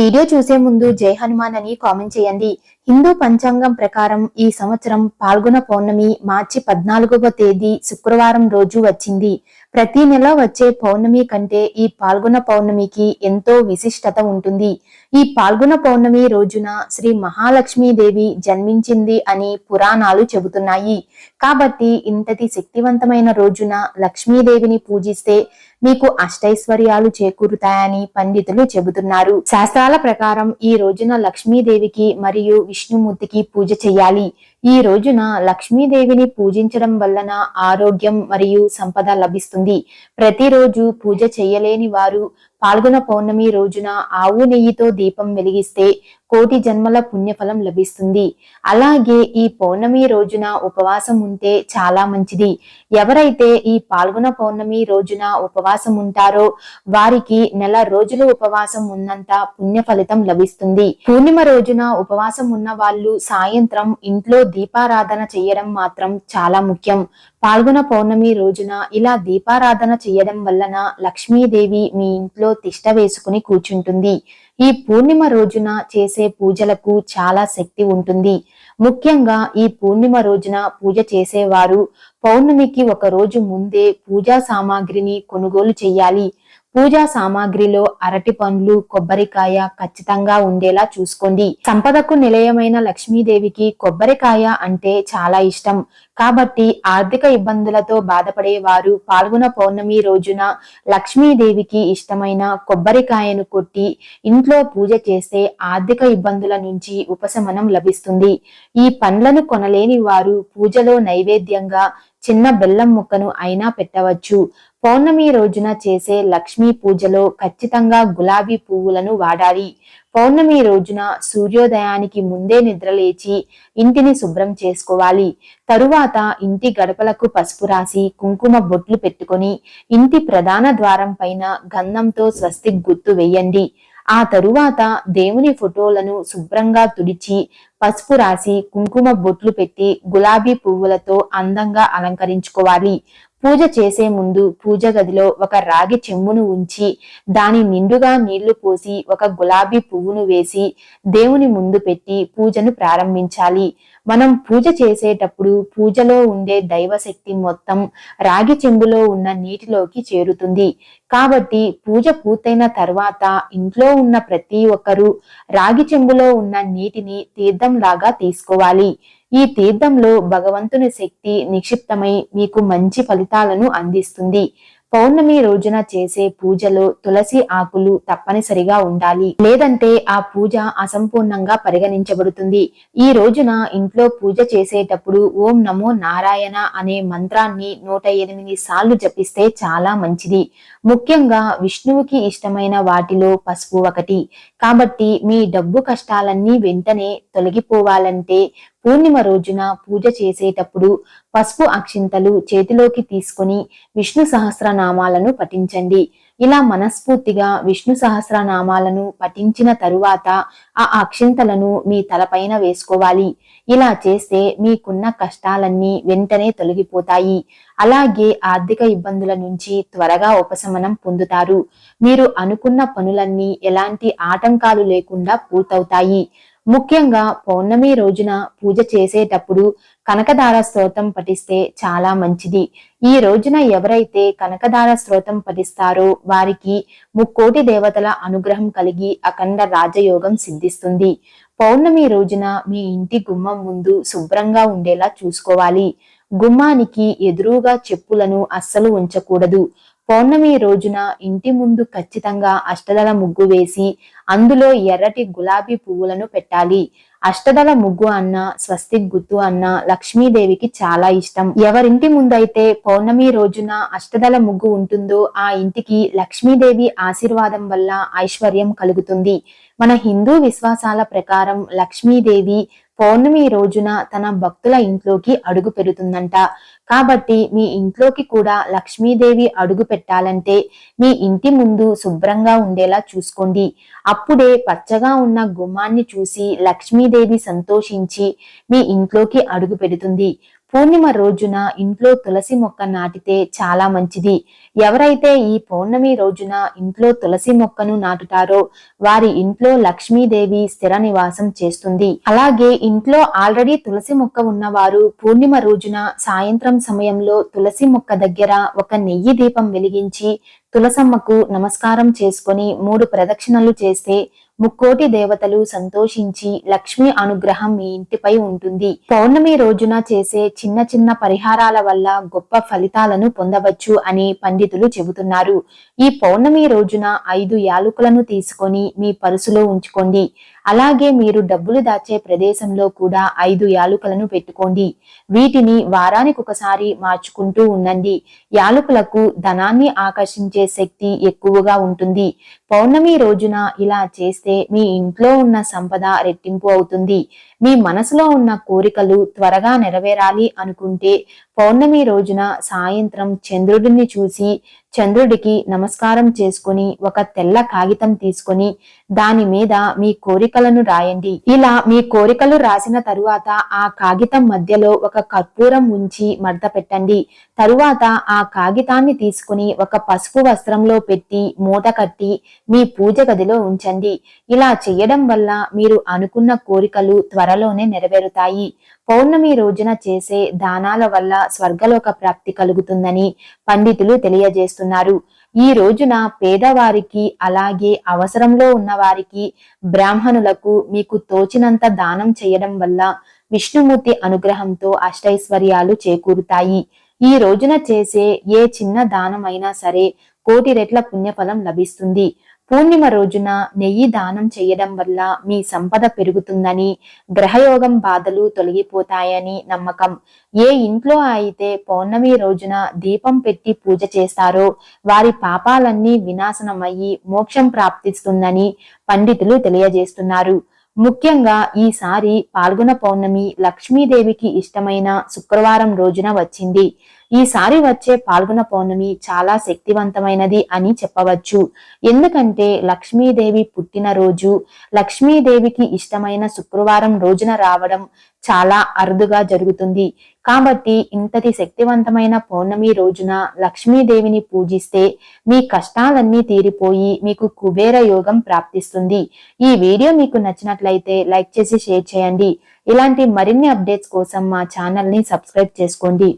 Video చూసే ముందు జై హనుమాన్ అని కామెంట్ చేయండి. హిందూ పంచాంగం ప్రకారం ఈ సంవత్సరం పాల్గొన పౌర్ణమి మార్చి పద్నాలుగవ తేదీ శుక్రవారం రోజు వచ్చింది. ప్రతి నెల వచ్చే పౌర్ణమి కంటే ఈ పాల్గొన పౌర్ణమికి ఎంతో విశిష్టత ఉంటుంది. ఈ పాల్గొన పౌర్ణమి రోజున శ్రీ మహాలక్ష్మీదేవి జన్మించింది అని పురాణాలు చెబుతున్నాయి. కాబట్టి ఇంతటి శక్తివంతమైన రోజున లక్ష్మీదేవిని పూజిస్తే మీకు అష్టైశ్వర్యాలు చేకూరుతాయని పండితులు చెబుతున్నారు. శాస్త్రాల ప్రకారం ఈ రోజున లక్ష్మీదేవికి మరియు విష్ణుమూర్తికి పూజ చేయాలి ఈ రోజున లక్ష్మీదేవిని పూజించడం వలన ఆరోగ్యం మరియు సంపద లభిస్తుంది. ప్రతిరోజు పూజ చేయలేని వారు పాల్గొన పౌర్ణమి రోజున ఆవు నెయ్యితో దీపం వెలిగిస్తే కోటి జన్మల పుణ్యఫలం లభిస్తుంది. అలాగే ఈ పౌర్ణమి రోజున ఉపవాసం ఉంటే చాలా మంచిది. ఎవరైతే ఈ పాల్గొన పౌర్ణమి రోజున ఉపవాసం ఉంటారో వారికి నెల రోజులు ఉపవాసం ఉన్నంత పుణ్య ఫలితం లభిస్తుంది. పూర్ణిమ రోజున ఉపవాసం ఉన్న వాళ్ళు సాయంత్రం ఇంట్లో దీపారాధన చేయడం మాత్రం చాలా ముఖ్యం. పాల్గొన పౌర్ణమి రోజున ఇలా దీపారాధన చేయడం వలన లక్ష్మీదేవి మీ ఇంట్లో తిష్ట వేసుకుని కూర్చుంటుంది. ఈ పూర్ణిమ రోజున చేసే పూజలకు చాలా శక్తి ఉంటుంది. ముఖ్యంగా ఈ పూర్ణిమ రోజున పూజ చేసేవారు పౌర్ణమికి ఒక రోజు ముందే పూజా సామాగ్రిని కొనుగోలు చేయాలి. పూజా సామాగ్రిలో అరటి పండ్లు కొబ్బరికాయ ఖచ్చితంగా ఉండేలా చూసుకోండి. సంపదకు నిలయమైన లక్ష్మీదేవికి కొబ్బరికాయ అంటే చాలా ఇష్టం. కాబట్టి ఆర్థిక ఇబ్బందులతో బాధపడే వారు పాల్గొన పౌర్ణమి రోజున లక్ష్మీదేవికి ఇష్టమైన కొబ్బరికాయను కొట్టి ఇంట్లో పూజ చేస్తే ఆర్థిక ఇబ్బందుల నుంచి ఉపశమనం లభిస్తుంది. ఈ పండ్లను కొనలేని వారు పూజలో నైవేద్యంగా చిన్న బెల్లం ముక్కను అయినా పెట్టవచ్చు. పౌర్ణమి రోజున చేసే లక్ష్మీ పూజలో ఖచ్చితంగా గులాబీ పువ్వులను వాడాలి. పౌర్ణమి రోజున సూర్యోదయానికి ముందే నిద్రలేచి ఇంటిని శుభ్రం చేసుకోవాలి. తరువాత ఇంటి గడపలకు పసుపు రాసి కుంకుమ బొట్లు పెట్టుకొని ఇంటి ప్రధాన ద్వారం పైన గంధంతో స్వస్తి గుర్తు వేయండి. ఆ తరువాత దేవుని ఫోటోలను శుభ్రంగా తుడిచి పసుపు రాసి కుంకుమ బొట్లు పెట్టి గులాబీ పువ్వులతో అందంగా అలంకరించుకోవాలి. పూజ చేసే ముందు పూజ గదిలో ఒక రాగి చెంబును ఉంచి దాని నిండుగా నీళ్ళు పోసి ఒక గులాబీ పువ్వును వేసి దేవుని ముందు పెట్టి పూజను ప్రారంభించాలి. మనం పూజ చేసేటప్పుడు పూజలో ఉండే దైవశక్తి మొత్తం రాగి చెంబులో ఉన్న నీటిలోకి చేరుతుంది. కాబట్టి పూజ పూర్తయిన తర్వాత ఇంట్లో ఉన్న ప్రతి ఒక్కరూ రాగి చెంబులో ఉన్న నీటిని తీర్థంలాగా తీసుకోవాలి. ఈ తీర్థంలో భగవంతుని శక్తి నిక్షిప్తమై మీకు మంచి ఫలితాలను అందిస్తుంది. పౌర్ణమి రోజున చేసే పూజలో తులసి ఆకులు తప్పనిసరిగా ఉండాలి. లేదంటే ఆ పూజ అసంపూర్ణంగా పరిగణించబడుతుంది. ఈ రోజున ఇంట్లో పూజ చేసేటప్పుడు ఓం నమో నారాయణ అనే మంత్రాన్ని నూట ఎనిమిది సార్లు జపిస్తే చాలా మంచిది. ముఖ్యంగా విష్ణువుకి ఇష్టమైన వాటిలో పసుపు ఒకటి. కాబట్టి మీ డబ్బు కష్టాలన్నీ వెంటనే తొలగిపోవాలంటే పూర్ణిమ రోజున పూజ చేసేటప్పుడు పసుపు అక్షింతలు చేతిలోకి తీసుకొని విష్ణు సహస్రనామాలను పఠించండి. ఇలా మనస్ఫూర్తిగా విష్ణు సహస్రనామాలను పఠించిన తరువాత ఆ అక్షింతలను మీ తలపైన వేసుకోవాలి. ఇలా చేస్తే మీకున్న కష్టాలన్నీ వెంటనే తొలగిపోతాయి. అలాగే ఆర్థిక ఇబ్బందుల నుంచి త్వరగా ఉపశమనం పొందుతారు. మీరు అనుకున్న పనులన్నీ ఎలాంటి ఆటంకాలు లేకుండా పూర్తవుతాయి. ముఖ్యంగా పౌర్ణమి రోజున పూజ చేసేటప్పుడు కనకదార స్తోత్రం పఠిస్తే చాలా మంచిది. ఈ రోజున ఎవరైతే కనకదార స్తోత్రం పఠిస్తారో వారికి ముక్కోటి దేవతల అనుగ్రహం కలిగి అఖండ రాజయోగం సిద్ధిస్తుంది. పౌర్ణమి రోజున మీ ఇంటి గుమ్మం ముందు శుభ్రంగా ఉండేలా చూసుకోవాలి. గుమ్మానికి ఎదురుగా చెప్పులను అస్సలు ఉంచకూడదు. పౌర్ణమి రోజున ఇంటి ముందు ఖచ్చితంగా అష్టదళ ముగ్గు వేసి అందులో ఎర్రటి గులాబీ పువ్వులను పెట్టాలి. అష్టదళ ముగ్గు అన్న స్వస్తిక్ గుత్తు అన్న లక్ష్మీదేవికి చాలా ఇష్టం. ఎవరింటి ముందైతే పౌర్ణమి రోజున అష్టదళ ముగ్గు ఉంటుందో ఆ ఇంటికి లక్ష్మీదేవి ఆశీర్వాదం వల్ల ఐశ్వర్యం కలుగుతుంది. మన హిందూ విశ్వాసాల ప్రకారం లక్ష్మీదేవి పౌర్ణమి రోజున తన భక్తుల ఇంట్లోకి అడుగు పెడుతుందంట. కాబట్టి మీ ఇంట్లోకి కూడా లక్ష్మీదేవి అడుగు పెట్టాలంటే మీ ఇంటి ముందు శుభ్రంగా ఉండేలా చూసుకోండి. అప్పుడే పచ్చగా ఉన్న గుమ్మాన్ని చూసి లక్ష్మీదేవి సంతోషించి మీ ఇంట్లోకి అడుగు పెడుతుంది. పూర్ణిమ రోజున ఇంట్లో తులసి మొక్క నాటితే చాలా మంచిది. ఎవరైతే ఈ పౌర్ణమి రోజున ఇంట్లో తులసి మొక్కను నాటుతారో వారి ఇంట్లో లక్ష్మీదేవి స్థిర నివాసం చేస్తుంది. అలాగే ఇంట్లో ఆల్రెడీ తులసి మొక్క ఉన్నవారు పూర్ణిమ రోజున సాయంత్రం సమయంలో తులసి మొక్క దగ్గర ఒక నెయ్యి దీపం వెలిగించి తులసమ్మకు నమస్కారం చేసుకొని మూడు ప్రదక్షిణలు చేస్తే ముక్కోటి దేవతలు సంతోషించి లక్ష్మి అనుగ్రహం మీ ఇంటిపై ఉంటుంది. పౌర్ణమి రోజున చేసే చిన్న చిన్న పరిహారాల వల్ల గొప్ప ఫలితాలను పొందవచ్చు అని పండితులు చెబుతున్నారు. ఈ పౌర్ణమి రోజున ఐదు యాలుకలను తీసుకొని మీ పరుసులో ఉంచుకోండి. అలాగే మీరు డబ్బులు దాచే ప్రదేశంలో కూడా ఐదు యాలుకలను పెట్టుకోండి. వీటిని వారానికి ఒకసారి మార్చుకుంటూ ఉండండి. యాలుకలకు ధనాన్ని ఆకర్షించే శక్తి ఎక్కువగా ఉంటుంది. పౌర్ణమి రోజున ఇలా చేస్తే మీ ఇంట్లో ఉన్న సంపద రెట్టింపు అవుతుంది. మీ మనసులో ఉన్న కోరికలు త్వరగా నెరవేరాలి అనుకుంటే పౌర్ణమి రోజున సాయంత్రం చంద్రుడిని చూసి చంద్రుడికి నమస్కారం చేసుకుని ఒక తెల్ల కాగితం తీసుకొని దాని మీద మీ కోరికలను రాయండి. ఇలా మీ కోరికలు రాసిన తరువాత ఆ కాగితం మధ్యలో ఒక కర్పూరం ఉంచి మడత పెట్టండి. తరువాత ఆ కాగితాన్ని తీసుకుని ఒక పసుపు వస్త్రంలో పెట్టి మూట కట్టి మీ పూజ గదిలో ఉంచండి. ఇలా చేయడం వల్ల మీరు అనుకున్న కోరికలు త్వరలోనే నెరవేరుతాయి. పౌర్ణమి రోజున చేసే దానాల వల్ల స్వర్గలోక ప్రాప్తి కలుగుతుందని పండితులు తెలియజేస్తున్నారు. ఈ రోజున పేదవారికి అలాగే అవసరంలో ఉన్న వారికి బ్రాహ్మణులకు మీకు తోచినంత దానం చేయడం వల్ల విష్ణుమూర్తి అనుగ్రహంతో అష్టైశ్వర్యాలు చేకూరుతాయి. ఈ రోజున చేసే ఏ చిన్న దానమైనా సరే కోటి రెట్ల పుణ్యఫలం లభిస్తుంది. పూర్ణిమ రోజున నెయ్యి దానం చేయడం వల్ల మీ సంపద పెరుగుతుందని గ్రహయోగం బాధలు తొలగిపోతాయని నమ్మకం. ఏ ఇంట్లో అయితే పౌర్ణమి రోజున దీపం పెట్టి పూజ చేస్తారో వారి పాపాలన్నీ వినాశనమయ్యి మోక్షం ప్రాప్తిస్తుందని పండితులు తెలియజేస్తున్నారు. ముఖ్యంగా ఈసారి పాల్గొన పౌర్ణమి లక్ష్మీదేవికి ఇష్టమైన శుక్రవారం రోజున వచ్చింది. ఈసారి వచ్చే పాల్గొన పౌర్ణమి చాలా శక్తివంతమైనది అని చెప్పవచ్చు. ఎందుకంటే లక్ష్మీదేవి పుట్టినరోజు లక్ష్మీదేవికి ఇష్టమైన శుక్రవారం రోజున రావడం చాలా అరుదుగా జరుగుతుంది. కాబట్టి ఇంతటి శక్తివంతమైన పౌర్ణమి రోజున లక్ష్మీదేవిని పూజిస్తే మీ కష్టాలన్నీ తీరిపోయి మీకు కుబేర యోగం ప్రాప్తిస్తుంది. ఈ వీడియో మీకు నచ్చినట్లయితే లైక్ చేసి షేర్ చేయండి. ఇలాంటి మరిన్ని అప్డేట్స్ కోసం మా ఛానల్ని సబ్స్క్రైబ్ చేసుకోండి.